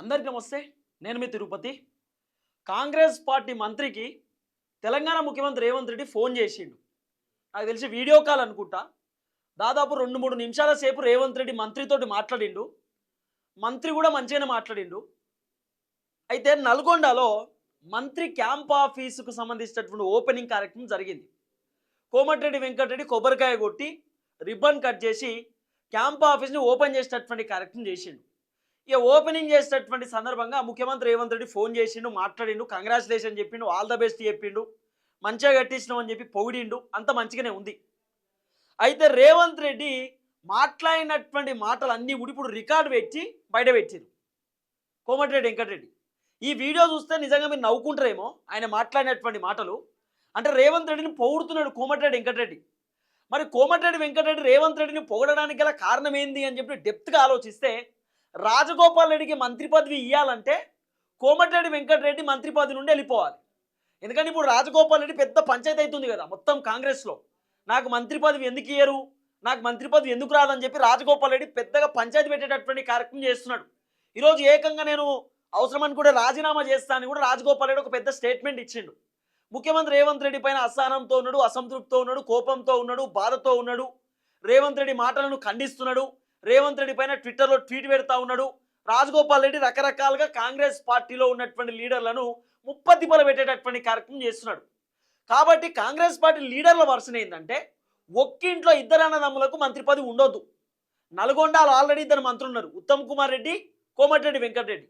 అందరికీ నమస్తే నేను మీ తిరుపతి. కాంగ్రెస్ పార్టీ మంత్రికి తెలంగాణ ముఖ్యమంత్రి రేవంత్ రెడ్డి ఫోన్ చేసిండు. నాకు తెలిసి వీడియో కాల్ అనుకుంటా. దాదాపు రెండు మూడు నిమిషాల సేపు రేవంత్ రెడ్డి మంత్రితోటి మాట్లాడిండు. మంత్రి కూడా మంచిగానే మాట్లాడిండు. అయితే నల్గొండలో మంత్రి క్యాంప్ ఆఫీసుకు సంబంధించినటువంటి ఓపెనింగ్ కార్యక్రమం జరిగింది. కోమటిరెడ్డి వెంకటరెడ్డి కొబ్బరికాయ కొట్టి రిబ్బన్ కట్ చేసి క్యాంప్ ఆఫీస్ని ఓపెన్ చేసేటటువంటి కార్యక్రమం చేసిండు. ఇక ఓపెనింగ్ చేసేటటువంటి సందర్భంగా ముఖ్యమంత్రి రేవంత్ రెడ్డి ఫోన్ చేసిండు మాట్లాడిండు కంగ్రాచులేషన్ చెప్పిండు ఆల్ ద బెస్ట్ చెప్పిండు మంచిగా కట్టించినాం అని చెప్పి పొగిడిండు అంత మంచిగానే ఉంది. అయితే రేవంత్ రెడ్డి మాట్లాడినటువంటి మాటలు అన్నీ కూడా ఇప్పుడు రికార్డు పెట్టి బయట పెట్టారు. కోమటిరెడ్డి వెంకటరెడ్డి. ఈ వీడియో చూస్తే నిజంగా మీరు నవ్వుకుంటారేమో ఆయన మాట్లాడినటువంటి మాటలు. అంటే రేవంత్ రెడ్డిని పొగుడుతున్నాడు కోమటిరెడ్డి వెంకటరెడ్డి. మరి కోమటిరెడ్డి వెంకటరెడ్డి రేవంత్ రెడ్డిని పొగడడానికి గల కారణం ఏంది అని చెప్పి డెప్త్గా ఆలోచిస్తే రాజగోపాల్ రెడ్డికి మంత్రి పదవి ఇవ్వాలంటే కోమటిరెడ్డి వెంకటరెడ్డి మంత్రి పదవి నుండి వెళ్ళిపోవాలి. ఎందుకంటే ఇప్పుడు రాజగోపాల్ రెడ్డి పెద్ద పంచాయతీ అవుతుంది కదా మొత్తం కాంగ్రెస్లో. నాకు మంత్రి పదవి ఎందుకు ఇయ్యరు? నాకు మంత్రి పదవి ఎందుకు రాదని చెప్పి రాజగోపాల్ రెడ్డి పెద్దగా పంచాయతీ పెట్టేటటువంటి కార్యక్రమం చేస్తున్నాడు. ఈరోజు ఏకంగా నేను అవసరమని కూడా రాజీనామా చేస్తానని కూడా రాజగోపాల్ రెడ్డి ఒక పెద్ద స్టేట్మెంట్ ఇచ్చిండు. ముఖ్యమంత్రి రేవంత్ రెడ్డి పైన అసహనంతో ఉన్నాడు అసంతృప్తితో ఉన్నాడు కోపంతో ఉన్నాడు బాధతో ఉన్నాడు. రేవంత్ రెడ్డి మాటలను ఖండిస్తున్నాడు. రేవంత్ రెడ్డి పైన ట్విట్టర్లో ట్వీట్ పెడతా ఉన్నాడు. రాజగోపాల్ రెడ్డి రకరకాలుగా కాంగ్రెస్ పార్టీలో ఉన్నటువంటి లీడర్లను ముప్పతిపల పెట్టేటటువంటి కార్యక్రమం చేస్తున్నాడు. కాబట్టి కాంగ్రెస్ పార్టీ లీడర్ల వర్షన్ ఏంటంటే ఒక్కింట్లో ఇద్దరు అన్నదమ్ములకు మంత్రి పదవి ఉండొద్దు. నల్గొండలో ఆల్రెడీ ఇద్దరు మంత్రులు ఉన్నారు. ఉత్తమ్ కుమార్ రెడ్డి కోమటిరెడ్డి వెంకటరెడ్డి.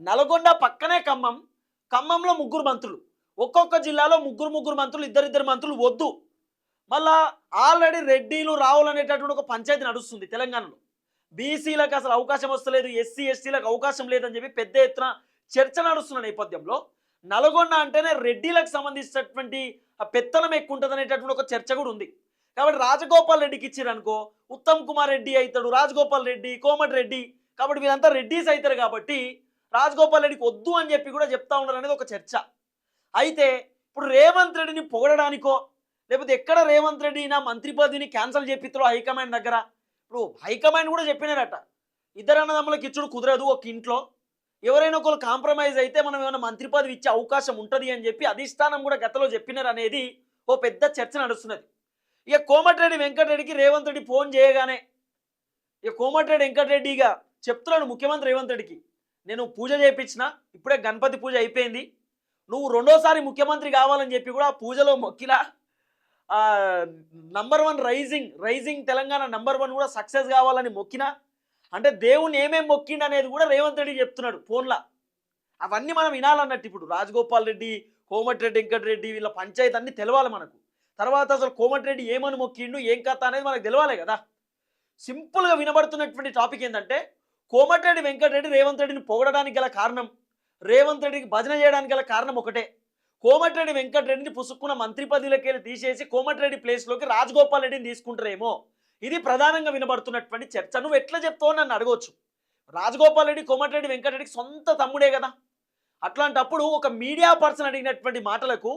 నల్గొండ పక్కనే ఖమ్మం ఖమ్మంలో ముగ్గురు మంత్రులు. ఒక్కొక్క జిల్లాలో ముగ్గురు ముగ్గురు మంత్రులు ఇద్దరిద్దరు మంత్రులు వద్దు. మళ్ళా ఆల్రెడీ రెడ్డిలు రావులు అనేటటువంటి ఒక పంచాయతీ నడుస్తుంది తెలంగాణలో. బీసీలకు అసలు అవకాశం వస్తలేదు ఎస్సీ ఎస్టీలకు అవకాశం లేదని చెప్పి పెద్ద ఎత్తున చర్చ నడుస్తున్న నేపథ్యంలో నల్గొండ అంటేనే రెడ్డిలకు సంబంధించినటువంటి ఆ పెత్తనం ఎక్కువ ఉంటుంది అనేటటువంటి ఒక చర్చ కూడా ఉంది. కాబట్టి రాజగోపాల్ రెడ్డికి ఇచ్చారనుకో ఉత్తమ్ కుమార్ రెడ్డి అవుతాడు రాజగోపాల్ రెడ్డి కోమటి రెడ్డి కాబట్టి వీరంతా రెడ్డిస్ అవుతారు కాబట్టి రాజగోపాల్ రెడ్డికి వద్దు అని చెప్పి కూడా చెప్తా ఉన్నారు అనేది ఒక చర్చ. అయితే ఇప్పుడు రేవంత్ రెడ్డిని పొగడడానికో లేకపోతే ఎక్కడ రేవంత్ రెడ్డి నా మంత్రి పదవిని క్యాన్సిల్ చేపిస్తారో హైకమాండ్ దగ్గర ఇప్పుడు హైకమాండ్ కూడా చెప్పినారట. ఇద్దరు అన్నదమ్ములకి ఇచ్చుడు కుదరదు ఒక ఇంట్లో. ఎవరైనా ఒకరు కాంప్రమైజ్ అయితే మనం ఏమైనా మంత్రి పదవి ఇచ్చే అవకాశం ఉంటుంది అని చెప్పి అధిష్టానం కూడా గతంలో చెప్పినారు అనేది ఓ పెద్ద చర్చ నడుస్తున్నది. ఇక కోమటిరెడ్డి వెంకటరెడ్డికి రేవంత్ రెడ్డి ఫోన్ చేయగానే ఇక కోమటిరెడ్డి వెంకటరెడ్డిగా చెప్తున్నాడు ముఖ్యమంత్రి రేవంత్ రెడ్డికి నేను పూజ చేయించిన ఇప్పుడే గణపతి పూజ అయిపోయింది. నువ్వు రెండోసారి ముఖ్యమంత్రి కావాలని చెప్పి కూడా పూజలో మొక్కిలా number one rising rising Telangana number one కూడా సక్సెస్ కావాలని మొక్కినా అంటే దేవుని ఏమేమి మొక్కిండు అనేది కూడా రేవంత్ రెడ్డి చెప్తున్నాడు ఫోన్లో. అవన్నీ మనం వినాలన్నట్టు ఇప్పుడు రాజగోపాల్ రెడ్డి కోమటిరెడ్డి వెంకటరెడ్డి వీళ్ళ పంచాయతీ అన్ని తెలవాలి మనకు. తర్వాత అసలు కోమటిరెడ్డి ఏమని మొక్కిండు ఏం కథ అనేది మనకు తెలవాలి కదా. సింపుల్గా వినబడుతున్నటువంటి టాపిక్ ఏంటంటే కోమటిరెడ్డి వెంకటరెడ్డి రేవంత్ రెడ్డిని పొగడడానికి గల కారణం రేవంత్ రెడ్డికి భజన చేయడానికి గల కారణం ఒకటే. కోమటిరెడ్డి వెంకటరెడ్డిని పుసుక్కున్న మంత్రి పదవిలోకి తీసేసి కోమటిరెడ్డి ప్లేస్లోకి రాజగోపాల్ రెడ్డిని తీసుకుంటారేమో? ఇది ప్రధానంగా వినబడుతున్నటువంటి చర్చ. నువ్వు ఎట్లా చెప్తావు నన్ను అడగవచ్చు రాజగోపాల్ రెడ్డి కోమటిరెడ్డి వెంకటరెడ్డికి సొంత తమ్ముడే కదా. అట్లాంటప్పుడు ఒక మీడియా పర్సన్ అడిగినటువంటి మాటలకు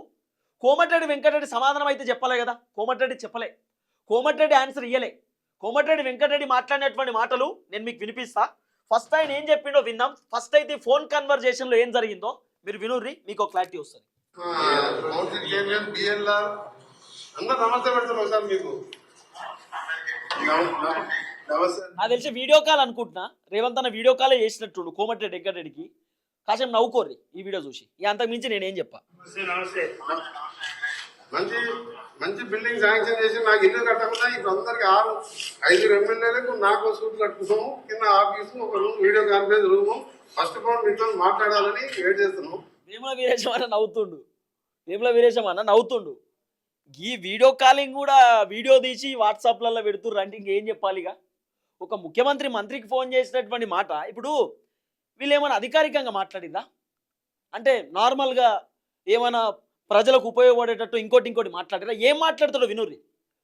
కోమటిరెడ్డి వెంకటరెడ్డి సమాధానం అయితే చెప్పలే కదా? కోమటిరెడ్డి చెప్పలే. కోమటిరెడ్డి ఆన్సర్ ఇయ్యలే. కోమటిరెడ్డి వెంకటరెడ్డి మాట్లాడినటువంటి మాటలు నేను మీకు వినిపిస్తా. ఫస్ట్ ఆయన ఏం చెప్పిండో విందాం. ఫస్ట్ అయితే ఫోన్ కన్వర్జేషన్లో ఏం జరిగిందో మీరు వినుర్రి మీకు ఒక క్లారిటీ వస్తుంది. కౌన్సిల్ చైర్మన్ బిఎల్ఆర్ అందరు నమస్తే పెడతారు ఒకసారి మీకు. నాకు తెలిసి వీడియో కాల్ అనుకుంటున్నా. రేవంత్ అన్న వీడియో కాలే చేసినట్టుండు కోమటిరెడ్డి వెంకటరెడ్డికి. కాసేపు నవ్వుకోర్రి ఈ వీడియో చూసి. ఇక అంతకు మించి నేనేం చెప్పా? మంచి మంచి బిల్డింగ్ శాంక్షన్ చేసి నాకు ఇల్లు కట్టకుండా ఇప్పుడు అందరికి ఆరు ఐదు ఎమ్మెల్యేలకు నాకు సూట్ కట్టుకున్నాము కింద ఆఫీసు ఒక room video conference room. First of all మీతో మాట్లాడాలని వెయిట్ చేస్తున్నాము. వేముల వీరేశం అన్న నవ్వుతుండు. వేముల వీరేశం అన్న నవ్వుతుండు. ఈ వీడియో కాలింగ్ కూడా వీడియో తీసి వాట్సాప్లలో పెడుతుర్రు అంటే ఇంకేం చెప్పాలి ఇక? ఒక ముఖ్యమంత్రి మంత్రికి ఫోన్ చేసినటువంటి మాట. ఇప్పుడు వీళ్ళు ఏమైనా అధికారికంగా మాట్లాడిందా? అంటే నార్మల్గా ఏమైనా ప్రజలకు ఉపయోగపడేటట్టు ఇంకోటి ఇంకోటి మాట్లాడారా? ఏం మాట్లాడతాడో వినుర్రి.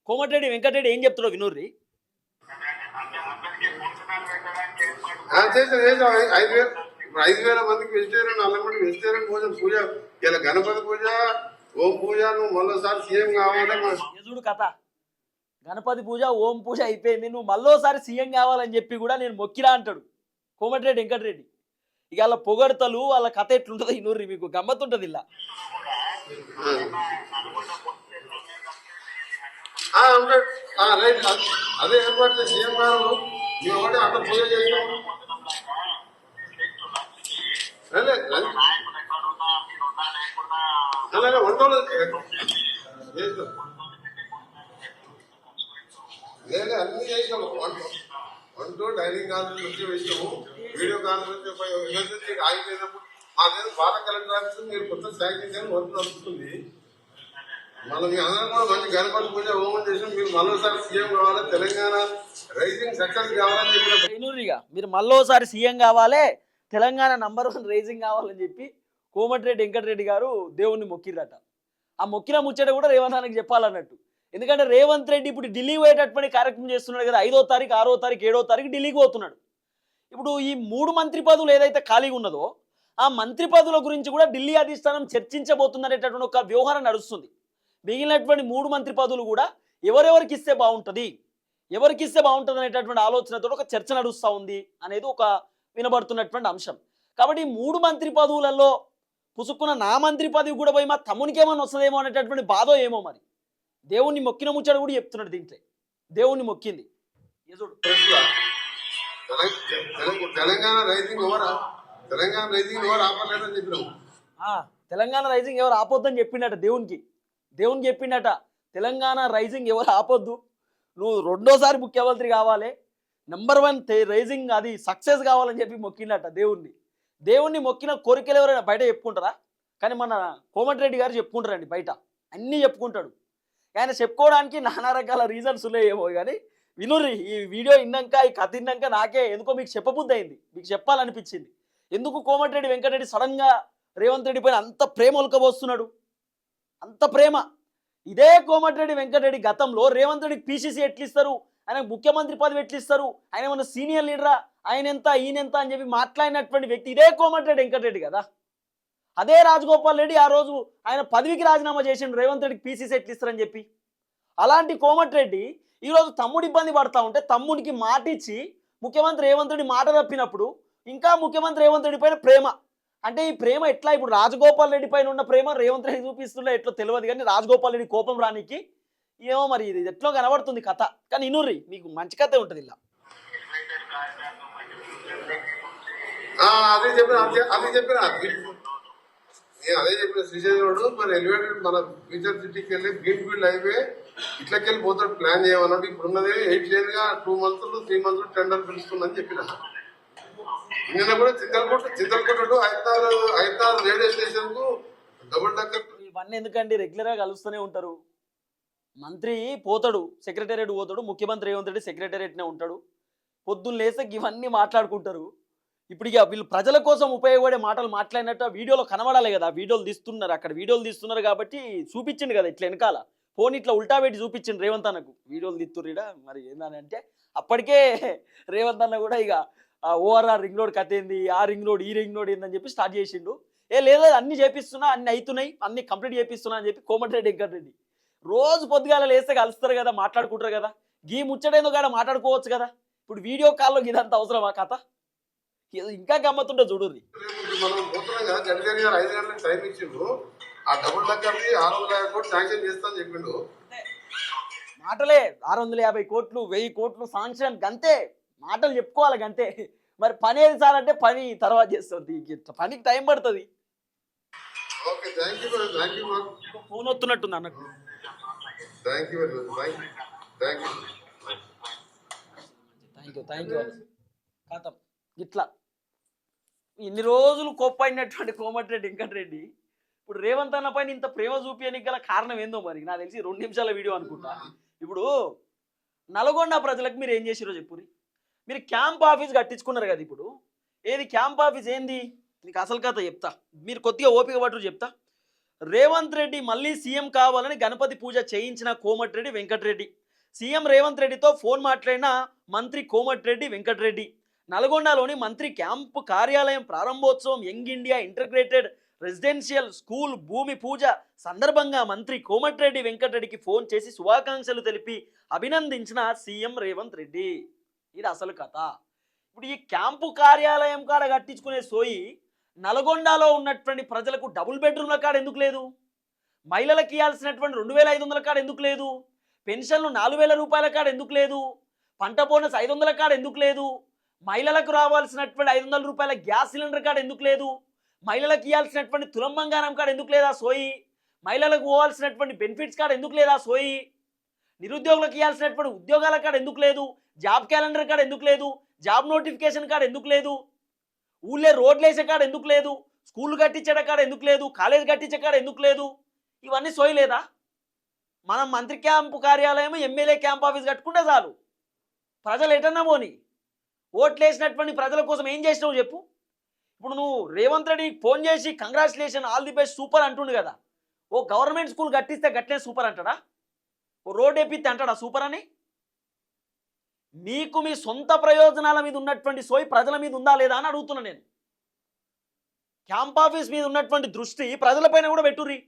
కోమటిరెడ్డి వెంకటరెడ్డి ఏం చెప్తాడో వినుర్రి. చేసాం ఐదు వేలు. ఇప్పుడు ఐదు వేల మందికి వెజిటేరియన్ అల్లం మంది వెజిటేరియన్ భోజనం పూజ. ఇలా గణపతి పూజ ఓం పూజ నువ్వు మొదటిసారి సీఎం కావాలి మా- యజుడు కథ. గణపతి పూజ ఓం పూజ అయిపోయింది. నువ్వు మళ్ళోసారి సీఎం కావాలని చెప్పి కూడా నేను మొక్కిరా అంటాడు. కోమటిరెడ్డి వెంకటరెడ్డి. ఇక వాళ్ళ పొగడతలు వాళ్ళ కథ ఎట్లుంటుందో ఇన్నూరి మీకు గమ్మత్తుంటది ఇలా. అదే ఏర్పాటు సీఎం గారు మేము అంత పూజ చేసినాం లేదు అన్ని చేసాము. డైనింగ్ వేసాము. వీడియో ఎమర్జెన్సీ ఆగిపోయినప్పుడు బాధ మీరు కొత్త శాంక్షన్ కానీ వర్క్ నడుస్తుంది మనం మీ అందరం కూడా మంచి గణపతి పూజ హోమం చేసి మీరు మరోసారి సీఎం కావాలి తెలంగాణ రైజింగ్ సక్సెస్ కావాలని చెప్పిన ఇన్నూరిగా మీరు మళ్ళోసారి సీఎం కావాలే తెలంగాణ నంబర్ వన్ రేసింగ్ కావాలని చెప్పి కోమటిరెడ్డి వెంకటరెడ్డి గారు దేవుణ్ణి మొక్కిరట ఆ మొక్కిన ముచ్చట కూడా రేవంత్ అన్నకి చెప్పాలన్నట్టు. ఎందుకంటే రేవంత్ రెడ్డి ఇప్పుడు ఢిల్లీ పోయేటటువంటి కార్యక్రమం చేస్తున్నాడు కదా ఐదో తారీఖు ఆరో తారీఖు ఏడో తారీఖు ఢిల్లీకి పోతున్నాడు. ఇప్పుడు ఈ మూడు మంత్రి పదవులు ఏదైతే ఖాళీగా ఉన్నదో ఆ మంత్రి పదవుల గురించి కూడా ఢిల్లీ అధిష్టానం చర్చించబోతుందనేటటువంటి ఒక వ్యవహారం నడుస్తుంది. మిగిలినటువంటి మూడు మంత్రి పదవులు కూడా ఎవరెవరికి ఇస్తే బాగుంటుంది? ఎవరికి ఇస్తే బాగుంటుంది అనేటటువంటి ఆలోచనతో ఒక చర్చ నడుస్తూ ఉంది అనేది ఒక వినబడుతున్నటువంటి అంశం. కాబట్టి మూడు మంత్రి పదవులలో పుసుక్కున్న నా మంత్రి పదవి కూడా పోయి మా తమ్మునికి ఏమన్నా వస్తుందేమో అనేటటువంటి బాధో ఏమో మరి. దేవుణ్ణి మొక్కిన ముచ్చట కూడా చెప్తున్నాడు దీంట్లో. దేవుణ్ణి మొక్కింది. తెలంగాణ రైజింగ్ ఎవరా తెలంగాణ రైజింగ్ ఎవరు ఆపలేదని చెప్పినాము ఆ, తెలంగాణ రైజింగ్ ఎవరు ఆపొద్దని చెప్పిండట దేవునికి. దేవునికి చెప్పిండట తెలంగాణ రైజింగ్ ఎవరు ఆపొద్దు. నువ్వు రెండోసారి ముఖ్యమంత్రి కావాలి. నెంబర్ వన్ రైజింగ్ అది సక్సెస్ కావాలని చెప్పి మొక్కిండట దేవుణ్ణి. దేవుణ్ణి మొక్కిన కోరికలు ఎవరైనా బయట చెప్పుకుంటారా? కానీ మన కోమటిరెడ్డి గారు చెప్పుకుంటారండి బయట. అన్నీ చెప్పుకుంటాడు. ఆయన చెప్పుకోవడానికి నానా రకాల రీజన్స్ ఉన్నాయేమో కానీ వినుర్రి ఈ వీడియో విన్నాక ఈ కథ విన్నాక నాకే ఎందుకో మీకు చెప్పబుద్ధి అయింది. మీకు చెప్పాలనిపించింది. ఎందుకు కోమటిరెడ్డి వెంకటరెడ్డి సడన్గా రేవంత్ రెడ్డి పైన అంత ప్రేమ ఉలకబోస్తున్నాడు? అంత ప్రేమ. ఇదే కోమటిరెడ్డి వెంకటరెడ్డి గతంలో రేవంత్ రెడ్డికి పీసీసీ ఎట్లిస్తారు? ఆయన ముఖ్యమంత్రి పదవి ఎట్లిస్తారు? ఆయన మన సీనియర్ లీడరా? ఆయన ఎంత ఈయన ఎంత అని చెప్పి మాట్లాడినటువంటి వ్యక్తి ఇదే కోమటిరెడ్డి వెంకటరెడ్డి కదా. అదే రాజగోపాల్ రెడ్డి ఆ రోజు ఆయన పదవికి రాజీనామా చేసిండు. రేవంత్ రెడ్డికి పీసీసీ ఎట్లిస్తారని చెప్పి. అలాంటి కోమటిరెడ్డి ఈరోజు తమ్ముడు ఇబ్బంది పడతా ఉంటే తమ్ముడికి మాట ఇచ్చి ముఖ్యమంత్రి రేవంత్ రెడ్డి మాట తప్పినప్పుడు ఇంకా ముఖ్యమంత్రి రేవంత్ రెడ్డి పైన ప్రేమ. అంటే ఈ ప్రేమ ఎట్లా? ఇప్పుడు రాజగోపాల్ రెడ్డి పైన ఉన్న ప్రేమ రేవంత్ రెడ్డి చూపిస్తుండే ఎట్లా తెలియదు కానీ రాజగోపాల్ రెడ్డి కోపం రానికి ఏమో మరి ఇది ఎట్లో కనబడుతుంది కథ. కానీ ఇనుర్రి మీకు మంచి కథే ఉంటుంది ఇలా. అదే చెప్పిన అదే- చెప్పిన నేను అదే చెప్పిన శ్రీశైలంలో మన ఎలివేటెడ్ మన ఫ్యూచర్ సిటీకి వెళ్ళి గ్రీన్ ఫీల్డ్ హైవే ఇట్లకి వెళ్ళి పోతాడు ప్లాన్ చేయమన్నాడు ఇప్పుడు ఉన్నది eight లేన్గా two months three months tender పిలుస్తుందని చెప్పిన. నిన్న కూడా చింతలకోట చింతలకోట టు హైదరాబాద్ హైదరాబాద్ రైల్వే స్టేషన్కు డబుల్ డక్కర్ ఇవన్నీ ఎందుకండి? రెగ్యులర్గా కలుస్తూనే ఉంటారు. మంత్రి పోతాడు సెక్రటేరియట్ పోతాడు ముఖ్యమంత్రి రేవంత్ రెడ్డి సెక్రటేరియట్నే ఉంటాడు. పొద్దున్న లేస్తే ఇవన్నీ మాట్లాడుకుంటారు. ఇప్పుడు ఇక వీళ్ళు ప్రజల కోసం ఉపయోగపడే మాటలు మాట్లాడినట్టు ఆ వీడియోలో కనబడాలి కదా ఆ వీడియోలు తీస్తున్నారు అక్కడ వీడియోలు తీస్తున్నారు కాబట్టి చూపించిండు కదా ఇట్లా వెనకాల. ఫోన్ ఇట్లా ఉల్టా పెట్టి చూపించిండు రేవంత్ అన్నకు. వీడియోలు తీస్తుర్రీడా? మరి ఏందని అంటే అప్పటికే రేవంత్ అన్న కూడా ఇక ఓఆర్ఆర్ రింగ్ రోడ్ కథ ఏంది ఆ రింగ్ రోడ్ ఈ రింగ్ రోడ్ ఏందని చెప్పి స్టార్ట్ చేసిండు. ఏ లేదా అన్ని చేపిస్తున్నా అన్ని అవుతున్నాయి అన్ని కంప్లీట్ చేపిస్తున్నా అని చెప్పి కోమటిరెడ్డి వెంకటరెడ్డి రోజు పొద్దుగాల లేస్తే కలుస్తారు కదా మాట్లాడుకుంటారు కదా. గీ ముచ్చటేందో కాడ మాట్లాడుకోవచ్చు కదా. ఇప్పుడు వీడియో కాల్లో ఇదంత అవసరమా కథ? ఇంకా గమ్మత్తుంటే చూడుర్రి. మాటలే ఆరు వందల యాభై కోట్లు వెయ్యి కోట్లు సాంక్షన్ గంతే. మాటలు చెప్పుకోవాలి గంతే. మరి పని ఏది సార్ అంటే పని తర్వాత చేస్తుంది. పనికి టైం పడుతుంది. ఫోన్ వస్తున్నట్టుంది అన్నకు thank you thank you thank you thank you thank you ఖాతం ఇట్లా. ఇన్ని రోజులు కోప్పడినటువంటి కోమటిరెడ్డి వెంకటరెడ్డి ఇప్పుడు రేవంత్ అన్న పైన ఇంత ప్రేమ చూపించడానికి గల కారణం ఏందో మరి? నాకు తెలిసి రెండు నిమిషాల వీడియో అనుకుంటా. ఇప్పుడు నల్గొండ ప్రజలకు మీరు ఏం చేసిరో చెప్పురి మీరు క్యాంప్ ఆఫీస్ కట్టించుకున్నారు కదా ఇప్పుడు. ఏది క్యాంప్ ఆఫీస్ ఏంది? నీకు అసలు కథ చెప్తా. మీరు కొద్దిగా ఓపిక పట్టు చెప్తా. రేవంత్ రెడ్డి మళ్ళీ సీఎం కావాలని గణపతి పూజ చేయించిన కోమటిరెడ్డి వెంకటరెడ్డి. సీఎం రేవంత్ రెడ్డితో ఫోన్ మాట్లాడిన మంత్రి కోమటిరెడ్డి వెంకటరెడ్డి. నల్గొండలోని మంత్రి క్యాంపు కార్యాలయం ప్రారంభోత్సవం young India integrated residential school భూమి పూజ సందర్భంగా మంత్రి కోమటిరెడ్డి వెంకటరెడ్డికి ఫోన్ చేసి శుభాకాంక్షలు తెలిపి అభినందించిన సీఎం రేవంత్ రెడ్డి. ఇది అసలు కథ. ఇప్పుడు ఈ క్యాంపు కార్యాలయం కాడ కట్టించుకునే సోయి నల్గొండలో ఉన్నటువంటి ప్రజలకు డబుల్ బెడ్రూమ్ల కాడ ఎందుకు లేదు మహిళలకు ఇవ్వాల్సినటువంటి రెండు వేల ఐదు వందల కాడ ఎందుకు లేదు పెన్షన్లు నాలుగు వేల రూపాయల కాడ ఎందుకు లేదు పంట బోనస్ ఐదు వందల కాడ ఎందుకు లేదు మహిళలకు రావాల్సినటువంటి ఐదు వందల రూపాయల గ్యాస్ సిలిండర్ కాడ ఎందుకు లేదు మహిళలకు ఇవ్వాల్సినటువంటి తులం బంగారం కాడ ఎందుకు లేదా సోయి మహిళలకు పోవాల్సినటువంటి బెనిఫిట్స్ కాడ ఎందుకు లేదా సోయి నిరుద్యోగులకు ఇవ్వాల్సినటువంటి ఉద్యోగాల కాడ ఎందుకు లేదు జాబ్ క్యాలెండర్ కాడ ఎందుకు లేదు జాబ్ నోటిఫికేషన్ కాడ ఎందుకు లేదు ఊళ్ళే రోడ్లు వేసే కాడ ఎందుకు లేదు? స్కూల్ కట్టించే కాడ ఎందుకు లేదు? కాలేజ్ కట్టించే కాడ ఎందుకు లేదు? ఇవన్నీ సోయలేదా? మనం మంత్రి క్యాంపు కార్యాలయం ఎమ్మెల్యే క్యాంప్ ఆఫీస్ కట్టుకుంటే చాలు. ప్రజలు ఎటన్నా పోని? ఓట్లు వేసినటువంటి ప్రజల కోసం ఏం చేసినావు చెప్పు. ఇప్పుడు నువ్వు రేవంత్ రెడ్డి ఫోన్ చేసి congratulation all the best super అంటుండు కదా. ఓ గవర్నమెంట్ స్కూల్ కట్టిస్తే గట్లే సూపర్ అంటాడా? ఓ రోడ్ వేపిస్తే అంటాడా సూపర్ అని? మీకు మీ సొంత ప్రయోజనాల మీద ఉన్నటువంటి సోయి ప్రజల మీద ఉందా లేదా అని అడుగుతున్నా నేను. క్యాంప్ ఆఫీస్ మీద ఉన్నటువంటి దృష్టి ప్రజలపైన కూడా పెట్టుర్రి.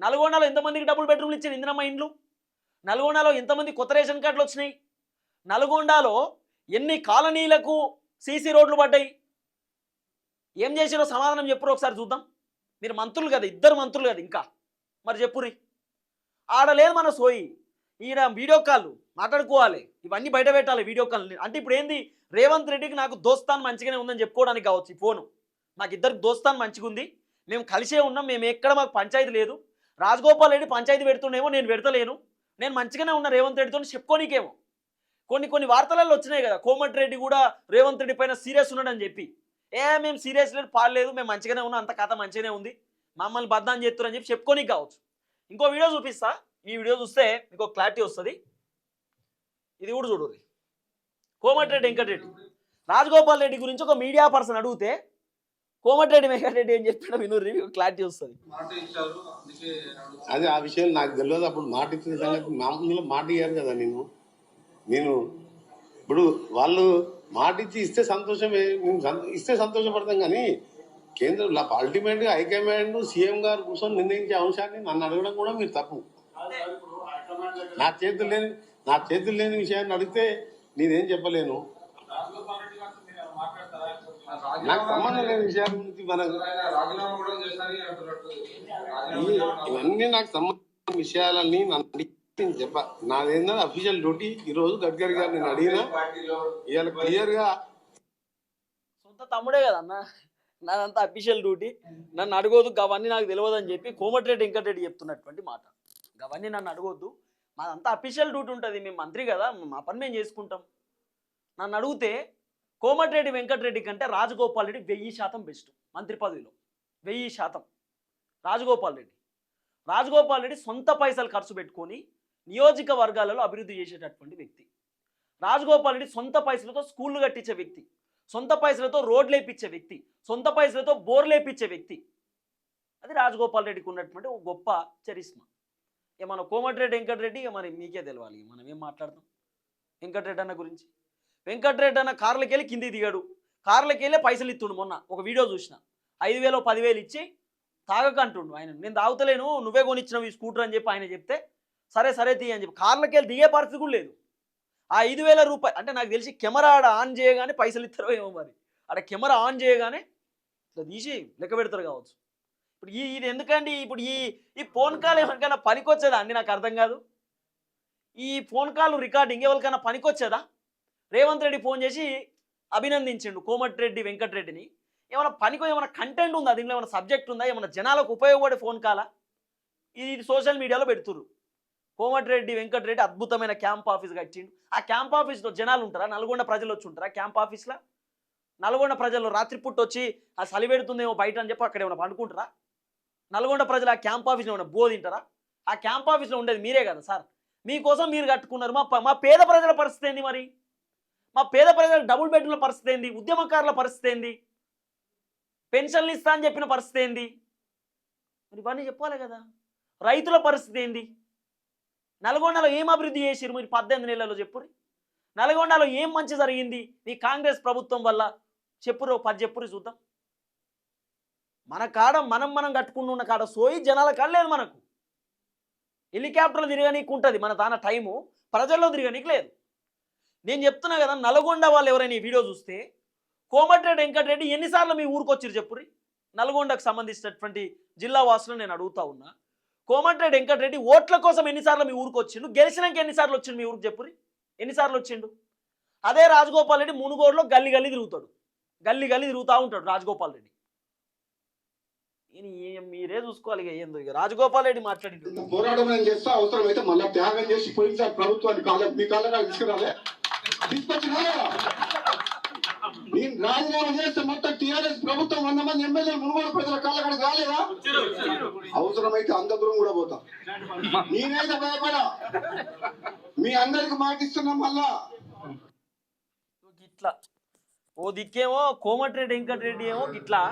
నల్గొండలో ఎంతమందికి డబుల్ బెడ్రూమ్లు ఇచ్చిన ఇందిరమ్మ ఇండ్లు? నల్గొండలో ఎంతమంది కొత్త రేషన్ కార్డులు వచ్చినాయి? నల్గొండలో ఎన్ని కాలనీలకు సీసీ రోడ్లు పడ్డాయి? ఏం చేసిరో సమాధానం చెప్పురు ఒకసారి చూద్దాం. మీరు మంత్రులు కదా ఇద్దరు మంత్రులు కదా ఇంకా. మరి చెప్పురి ఆడలేదు మన సోయి. ఈయన వీడియో కాల్. మాట్లాడుకోవాలి. ఇవన్నీ బయట పెట్టాలి వీడియో కాల్ అంటే ఇప్పుడు ఏంది? రేవంత్ రెడ్డికి నాకు దోస్తాన్ మంచిగానే ఉందని చెప్పుకోవడానికి కావచ్చు ఈ ఫోను. నాకు ఇద్దరికి దోస్తాన్ మంచిగా ఉంది. మేము కలిసే ఉన్నాం. మేము ఎక్కడ మాకు పంచాయతీ లేదు. రాజగోపాల్ రెడ్డి పంచాయతీ పెడుతుండేమో నేను పెడతలేను. నేను మంచిగానే ఉన్నా రేవంత్ రెడ్డితో చెప్పుకోనికేమో. కొన్ని కొన్ని వార్తలలో వచ్చినాయి కదా. కోమటి రెడ్డి కూడా రేవంత్ రెడ్డి పైన సీరియస్ ఉన్నాడని చెప్పి. ఏ మేము సీరియస్ లేదు పాడలేదు మేము మంచిగానే ఉన్నాం అంత కథ మంచిగానే ఉంది. మమ్మల్ని బద్దాన్ని చేస్తున్నారని చెప్పి చెప్పుకోనికి కావచ్చు. ఇంకో వీడియో చూపిస్తా. ఈ వీడియో చూస్తే మీకు క్లారిటీ వస్తుంది. ఇది కూడా చూడు కోమటిరెడ్డి వెంకటరెడ్డి. రాజగోపాల్ రెడ్డి గురించి ఒక మీడియా పర్సన్ అడిగితే కోమటిరెడ్డి వెంకటరెడ్డి ఏం చెప్పినా వినుర్రి మీకు క్లారిటీ వస్తుంది. అది ఆ విషయం నాకు తెలియదు. అప్పుడు మాట ఇచ్చిన సంగతి మామూలుగా మాట ఇయ్యారు కదా నేను. నేను ఇప్పుడు వాళ్ళు మాట ఇచ్చి ఇస్తే సంతోషమే మేము ఇస్తే సంతోషపడతాం కానీ కేంద్రం అల్టిమేట్గా హైకమాండ్ సీఎం గారు కూర్చొని నిర్ణయించే అంశాన్ని నన్ను అడగడం కూడా మీరు తప్పు. నా చేతులు లేని నా చేతులు లేని విషయాన్ని అడిగితే నేనేం చెప్పలేను. నాకు సంబంధం లేని విషయాల గురించి ఇవన్నీ నాకు సంబంధించిన విషయాలన్నీ నన్ను నేను చెప్ప నాదేంటంటే అఫీషియల్ డ్యూటీ ఈ రోజు గడ్కరీ గారు నేను అడిగినా ఇవాళ క్లియర్గా సొంత తమ్ముడే కదా అన్న. నాదంతా అఫీషియల్ డ్యూటీ నన్ను అడగొద్దు అవన్నీ నాకు తెలియదు అని చెప్పి కోమటిరెడ్డి వెంకటరెడ్డి చెప్తున్నటువంటి మాట. అవన్నీ నన్ను అడగొద్దు. మాదంతా అఫీషియల్ డ్యూటీ ఉంటుంది. మేము మంత్రి కదా మా పని మేము చేసుకుంటాం. నన్ను అడిగితే కోమటిరెడ్డి వెంకటరెడ్డి కంటే రాజగోపాల్ రెడ్డి వెయ్యి శాతం బెస్ట్ మంత్రి పదవిలో. వెయ్యి శాతం. రాజగోపాల్ రెడ్డి. రాజగోపాల్ రెడ్డి సొంత పైసలు ఖర్చు పెట్టుకొని నియోజకవర్గాలలో అభివృద్ధి చేసేటటువంటి వ్యక్తి. రాజగోపాల్ రెడ్డి సొంత పైసలతో స్కూళ్ళు కట్టించే వ్యక్తి. సొంత పైసలతో రోడ్లు వేపించే వ్యక్తి. సొంత పైసలతో బోర్లు వేపించే వ్యక్తి. అది రాజగోపాల్ రెడ్డికి ఉన్నటువంటి ఒక గొప్ప చరిస్మా ఇక మన కోమటిరెడ్డి వెంకటరెడ్డి ఇక మరి మీకే తెలవాలి. మనం ఏం మాట్లాడతాం? వెంకటరెడ్డి అన్న గురించి. వెంకటరెడ్డి అన్న కార్లకి వెళ్ళి కింది దిగాడు. కార్లకి వెళ్ళి పైసలు ఇస్తుండు మొన్న. ఒక వీడియో చూసిన. ఐదు వేలు పదివేలు ఇచ్చి తాగకంటుండు ఆయన నేను తాగుతలేను నువ్వే కొనిచ్చినావు ఈ స్కూటర్ అని చెప్పి ఆయన చెప్తే సరే సరే తీయ అని చెప్పి. కార్లకి వెళ్ళి దిగే పరిస్థితి కూడా లేదు. ఆ ఐదు వేల రూపాయలు అంటే నాకు తెలిసి కెమెరా ఆడ ఆన్ చేయగానే పైసలు ఇస్తారో ఏమో మరి. ఆడ కెమెరా ఆన్ చేయగానే ఇట్లా తీసి లెక్క పెడతారు కావచ్చు. ఇప్పుడు ఈ ఇది ఎందుకండి? ఇప్పుడు ఈ ఈ ఫోన్ కాల్ ఎవరికైనా పనికొచ్చేదా అండి? నాకు అర్థం కాదు. ఈ ఫోన్ కాల్ రికార్డింగ్ ఎవరికైనా పనికొచ్చేదా? రేవంత్ రెడ్డి ఫోన్ చేసి అభినందించిండు కోమటిరెడ్డి వెంకటరెడ్డిని. ఏమైనా పనికో ఏమైనా కంటెంట్ ఉందా? దీనిలో ఏమైనా సబ్జెక్ట్ ఉందా? ఏమైనా జనాలకు ఉపయోగపడే ఫోన్ కాలా ఇది సోషల్ మీడియాలో పెడుతుర్రు. కోమటిరెడ్డి వెంకటరెడ్డి అద్భుతమైన క్యాంప్ ఆఫీస్ కట్టిండు. ఆ క్యాంప్ ఆఫీస్లో జనాలు ఉంటారా? నల్గొండ ప్రజలు వచ్చి ఉంటారా క్యాంప్ ఆఫీస్లో నల్గొండ ప్రజలు రాత్రిపూట వచ్చి ఆ చలి పెడుతుందేమో బయట అని చెప్పి అక్కడ ఏమైనా పండుకుంటారా? నల్గొండ ప్రజలు ఆ క్యాంప్ ఆఫీస్లో ఏమైనా బోధింటారా ఆ క్యాంప్ ఆఫీస్లో ఉండేది మీరే కదా సార్. మీకోసం మీరు కట్టుకున్నారు. మా మా పేద ప్రజల పరిస్థితి ఏంది మరి? మా పేద ప్రజల డబుల్ బెడ్రూమ్ల పరిస్థితి ఏంది? ఉద్యమకారుల పరిస్థితి ఏంది? పెన్షన్లు ఇస్తా అని చెప్పిన పరిస్థితి ఏంది? మరి ఇవన్నీ చెప్పాలి కదా. రైతుల పరిస్థితి ఏంది? నల్గొండలో ఏం అభివృద్ధి చేసిరు మీరు పద్దెనిమిది నెలల్లో చెప్పురి నల్గొండలో ఏం మంచి జరిగింది? మీ కాంగ్రెస్ ప్రభుత్వం వల్ల చెప్పురు పది చెప్పురు చూద్దాం. మన కాడ మనం మనం కట్టుకుని ఉన్న కాడ సోయి జనాల కాడ లేదు మనకు. హెలికాప్టర్లు తిరగనీకి ఉంటుంది మన దాన టైము ప్రజల్లో తిరగనీకి లేదు. నేను చెప్తున్నా కదా నల్గొండ వాళ్ళు ఎవరైనా ఈ వీడియో చూస్తే కోమటిరెడ్డి వెంకటరెడ్డి ఎన్నిసార్లు మీ ఊరికి వచ్చిరు చెప్పుర్రి? నల్గొండకు సంబంధించినటువంటి జిల్లా వాసులు నేను అడుగుతా ఉన్నా. కోమటిరెడ్డి వెంకటరెడ్డి ఓట్ల కోసం ఎన్నిసార్లు మీ ఊరికి వచ్చిండు గెలిచినాక ఎన్నిసార్లు వచ్చిండు మీ ఊరికి చెప్పుర్రి? ఎన్నిసార్లు వచ్చిండు అదే రాజగోపాల్ రెడ్డి మునుగోడులో గల్లి గల్లి తిరుగుతాడు. గల్లి గల్లి తిరుగుతూ ఉంటాడు రాజగోపాల్ రెడ్డి. మీరే చూసుకోవాలి ఏందో ఇక రాజగోపాల్ రెడ్డి మాట్లాడిండు. ఇంత పోరాటం నేను చేస్తా అవసరం అయితే మళ్ళా త్యాగం చేసి పోయినసారి ప్రభుత్వాన్ని కాలం మీ కాలం నాకు తీసుకురాలే. తీసుకొచ్చినా? నేను రాజీనామా చేస్తే మొత్తం టిఆర్ఎస్ ప్రభుత్వం వంద మంది ఎమ్మెల్యేలు మునుగోడు ప్రజల కాళ్ళ కాలేదా? అవసరమైతే అంత దూరం కూడా పోతా. నేనైతే భయపడా. మీ అందరికి మాటిస్తున్నా మళ్ళా. ఇట్లా. ఓ దిక్కేమో కోమటిరెడ్డి వెంకటరెడ్డి ఏమో ఇట్లా.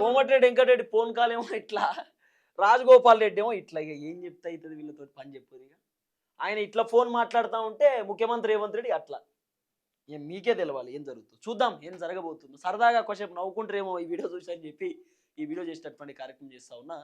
కోమటిరెడ్డి వెంకటరెడ్డి ఫోన్ కాల్ ఏమో ఇట్లా రాజగోపాల్ రెడ్డి ఏమో ఇట్లా ఇక ఏం చెప్తే అవుతుంది వీళ్ళతో పని చెప్పేది ఇక ఆయన ఇట్లా ఫోన్ మాట్లాడుతూ ఉంటే ముఖ్యమంత్రి రేవంత్ రెడ్డి అట్లా. ఏం మీకే తెలవాలి ఏం జరుగుతుంది? చూద్దాం ఏం జరగబోతుందో. సరదాగా కొంచెం నవ్వుకుంటారేమో ఈ వీడియో చూసి అని చెప్పి ఈ వీడియో చేసేటటువంటి కార్యక్రమం చేస్తా ఉన్నా.